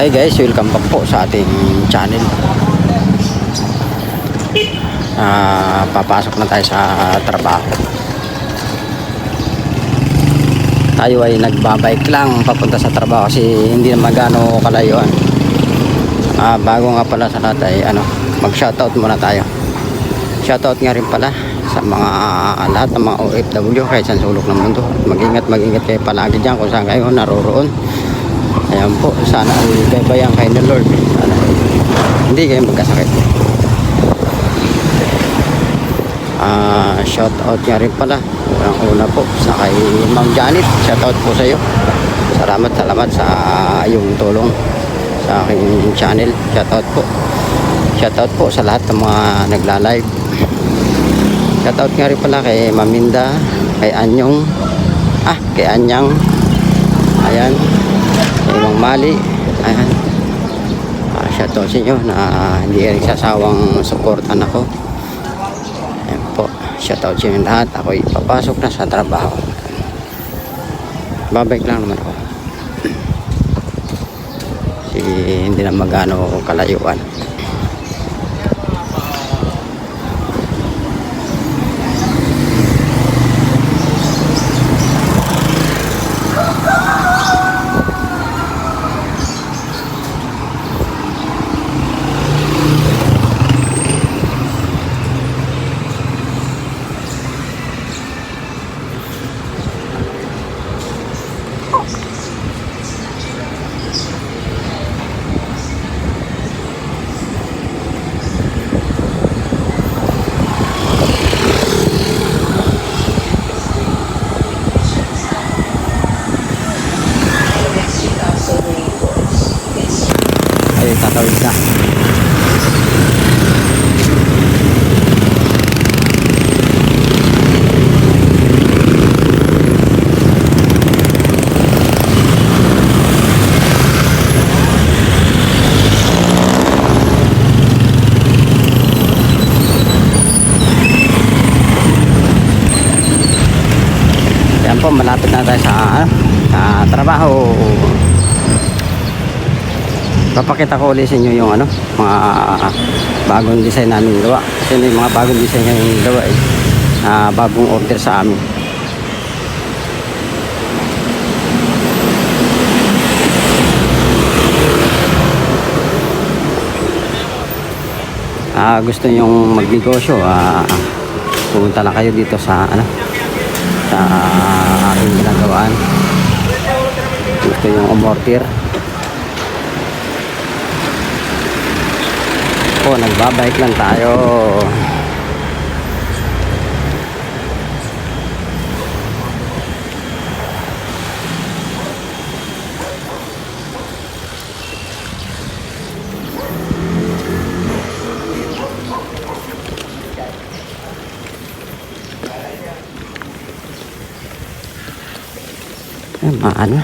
Hi guys, welcome back po sa ating channel. Ah, papasok na tayo sa trabaho. Tayo ay nagbabike lang papunta sa trabaho kasi hindi na magano kalayuan. Ah, bago nga pala sa lahat ay ano, mag-shoutout muna tayo. Shoutout nga rin pala sa mga lahat ng mga OFW kahit saan sulok ng mundo. Mag-ingat, mag-ingat kayo palagi dyan kung saan kayo naroroon. Ayan po, sana ay gabayan kayo ng Lord. Sana hindi kayo magkasakit. Ah, shout out nga rin pala. Unang una po sa kay Ma'am Janet. Shout out po sa iyo. Salamat, salamat sa iyong tulong sa aking channel. Shout out po. Shout out po sa lahat ng mga nagla-live. Shout out nga rin pala kay Maminda, kay Anyong, ah, kay Anyang. Ayan. Mang Mali. Ayan. Ah, shout out sa inyo na hindi rin sasawang supportan ako. Ayan po. Shout out sa inyo lahat. Ako ipapasok na sa trabaho. Babalik lang naman ako. Kasi hindi na magano kalayuan. Ay, tatawid na. Yan po, malapit na tayo sa, ano, sa trabaho papakita ko ulit sa inyo yung ano mga bagong design namin gawa. Kasi may mga bagong design yung gawa eh na bagong order sa amin. Ah gusto nyong magnegosyo ah pumunta lang kayo dito sa ano sa aking ginagawaan. Gusto yung umortir po, nagbabike lang tayo. Ay, maano?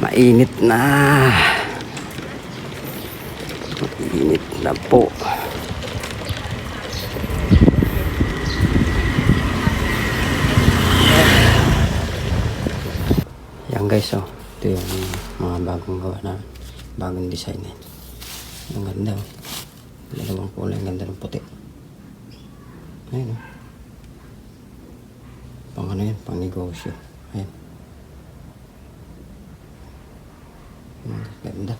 Mainit na. Mainit na po. Yan guys, oh. Ito yung mga bagong gawa na bagong design eh. Ang ganda oh. Dalawang kulay, ang ganda ng puti. Ayun oh. Pang ano yan, pang negosyo. Ayun. Ganda.